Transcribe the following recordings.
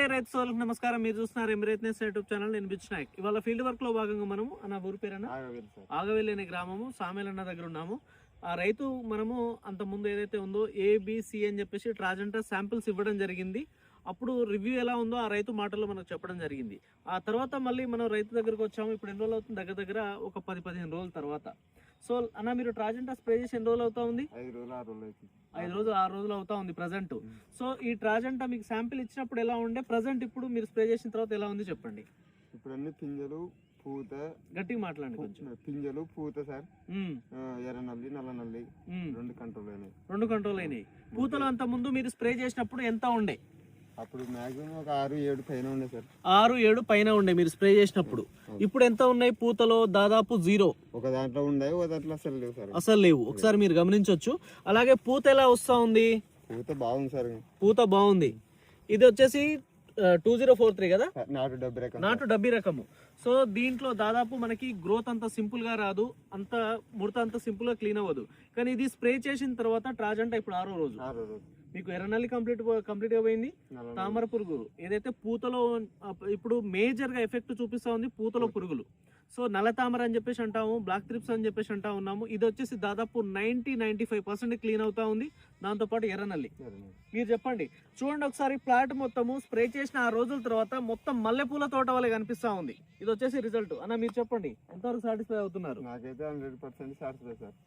అండి రైతు సోదరులకు నమస్కారం. మీరు చూస్తున్నారు ఎమిరేట్నెస్ యూట్యూబ్ ఛానల్. నేను బిచ్ నాయక్. ఇవాళ ఫీల్డ్ వర్క్లో భాగంగా మనము నా ఊరి పేరన్నా? సార్. ఆగవెల్లి అనే గ్రామము సామేలన్న దగ్గర ఉన్నాము. ఆ రైతు మనము అంత ముందు ఏదైతే ఉందో ఏబిసి అని చెప్పేసి ట్రాజెంటా శాంపిల్స్ ఇవ్వడం జరిగింది. అప్పుడు రివ్యూ ఎలా ఉందో ఆ రైతు మాటల్లో మనకు చెప్పడం జరిగింది. ఆ తర్వాత మళ్ళీ మనం రైతు దగ్గరకు వచ్చాము. ఇప్పుడు ఎన్ని రోజులు అవుతుంది? దగ్గర దగ్గర ఒక పది పదిహేను రోజుల తర్వాత. సో అన్న మీరు ట్రాజెంటా స్ప్రే చేసి ఎన్ని రోజులు అవుతా ఉంది? ఐదు రోజులు ఆరు రోజులు అవుతుంది. ఐదు రోజులు ఆరు రోజులు అవుతా ఉంది ప్రజెంట్ సో ఈ ట్రాజెంటా మీకు శాంపిల్ ఇచ్చినప్పుడు ఎలా ఉండే? ప్రజెంట్ ఇప్పుడు మీరు స్ప్రే చేసిన తర్వాత ఎలా ఉంది చెప్పండి. ఇప్పుడు అన్ని పింజలు పూత గట్టిగా మాట్లాడండి కొంచెం. పింజలు పూత సార్. ఎర్ర నల్లి నల్ల నల్లి. రెండు కంట్రోల్ అయినాయి. రెండు కంట్రోల్ అయినాయి. పూతలు అంత ముందు మీరు స్ప్రే చేసినప్పుడు ఎంత ఉండే? అప్పుడు మాక్సిమం ఒక ఆరు ఏడు పైన ఉండే సార్. ఆరు ఏడు పైన ఉండే మీరు స్ప్రే చేసినప్పుడు. ఇప్పుడు ఎంత ఉన్నాయి? పూతలో దాదాపు జీరో. ఒక దాంట్లో ఉండే ఒక దాంట్లో అసలు లేవు సార్. అసలు లేవు. ఒకసారి మీరు గమనించవచ్చు అలాగే పూత ఎలా వస్తా ఉంది? పూత బాగుంది సార్. పూత బాగుంది. ఇది వచ్చేసి టూ జీరో ఫోర్ త్రీ కదా? నాటు డబ్బు రకం. నాటు డబ్బీ రకము. సో దీంట్లో దాదాపు మనకి గ్రోత్ అంత సింపుల్గా రాదు. అంత ముడత అంత సింపుల్గా క్లీన్ అవ్వదు. కానీ ఇది స్ప్రే చేసిన తర్వాత ట్రాజెంటా ఇప్పుడు ఆరో రోజు. ఆరు రోజు. మీకు ఎర్రనల్లి కంప్లీట్ కంప్లీట్గా పోయింది. తామర పురుగు. ఏదైతే పూతలో ఇప్పుడు మేజర్గా ఎఫెక్ట్ చూపిస్తా ఉంది పూతలో పురుగులు. సో నల్ల తామర అని చెప్పేసి అంటాము బ్లాక్ త్రిప్స్ అని చెప్పేసి అంటా ఉన్నాము. ఇది వచ్చేసి దాదాపు ninety ninety five percent clean అవుతా ఉంది. దాంతో పాటు ఎర్రనల్లి. ఎర్ర నల్లి. మీరు చెప్పండి. చూడండి ఒకసారి ప్లాట్ మొత్తము స్ప్రే చేసిన ఆ రోజుల తర్వాత మొత్తం మల్లెపూల తోట వల్ల కనిపిస్తా ఉంది. ఇది వచ్చేసి రిజల్ట్ అన్న మీరు చెప్పండి. ఎంతవరకు సాటిస్ఫై అవుతున్నారు?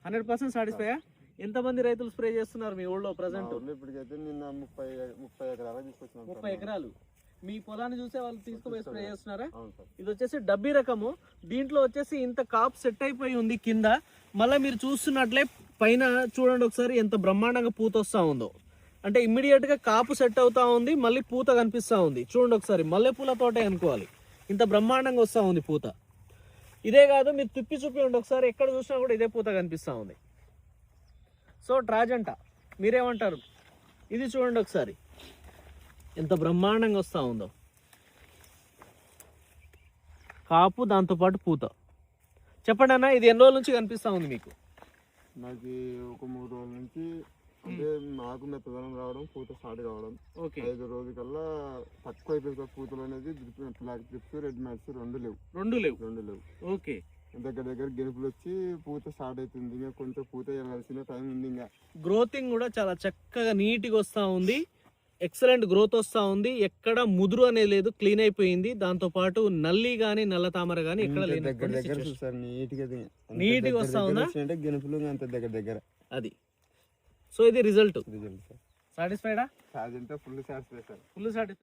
హండ్రెడ్ పర్సెంట్ సాటిస్ఫై ఎంతమంది రైతులు స్ప్రే చేస్తున్నారు మీ ఊళ్ళో ప్రజెంట్ ఊర్లో ఇప్పటికైతే నిన్న ముప్పై ముప్పై తీసుకొచ్చినాం ముప్పై ఎకరాలు. మీ పొలాన్ని చూసే వాళ్ళు తీసుకుపోయి స్ప్రే చేస్తున్నారా? ఇది వచ్చేసి డబ్బీ రకము. దీంట్లో వచ్చేసి ఇంత కాప్ సెట్ అయిపోయి ఉంది కింద. మళ్ళీ మీరు చూస్తున్నట్లే పైన చూడండి ఒకసారి ఎంత బ్రహ్మాండంగా పూత వస్తూ ఉందో. అంటే ఇమ్మీడియట్గా కాపు సెట్ అవుతా ఉంది మళ్ళీ పూత కనిపిస్తా ఉంది. చూడండి ఒకసారి మల్లెపూల తోటే అనుకోవాలి. ఇంత బ్రహ్మాండంగా వస్తూ ఉంది పూత. ఇదే కాదు మీరు తిప్పి చూపించండి ఒకసారి ఎక్కడ చూసినా కూడా ఇదే పూత కనిపిస్తూ ఉంది. సో ట్రాజెంటా మీరేమంటారు? ఇది చూడండి ఒకసారి. ఎంత బ్రహ్మాండంగా వస్తూ ఉందో. కాపు దాంతోపాటు పూత. చెప్పండి అన్న ఇది ఎన్ని రోజుల నుంచి కనిపిస్తా ఉంది మీకు? నాకు ఒక మూడు రోజుల నుంచి అంటే నాకు మెత్తదనం రావడం పూత స్టార్ట్ కావడం. ఓకే. ఐదు రోజుకల్లా తక్కువ అయిపోయింది సార్ పూతలు అనేది బ్లాక్ రెడ్ మ్యాట్స్ రెండు లేవు. రెండు లేవు. రెండు లేవు. ఓకే. దగ్గర దగ్గర గెలుపులు వచ్చి పూత స్టార్ట్ అవుతుంది ఇంకా కొంచెం పూత వెళ్ళాల్సిన టైం ఉంది ఇంకా. గ్రోతింగ్ కూడా చాలా చక్కగా నీట్గా వస్తూ ఉంది. ఎక్సలెంట్ గ్రోత్ వస్తూ ఉంది. ఎక్కడ ముదురు అనేది లేదు క్లీన్ అయిపోయింది. దాంతో పాటు నల్లి కానీ నల్ల తామర కానీ ఎక్కడ దగ్గర దగ్గర నీట్గా Neat గా వస్తా ఉందా? అంటే గెలుపులు అంత దగ్గర దగ్గర. అది. సో ఇది result result sir సాటిస్ఫైడా full satisfy sir full satisfy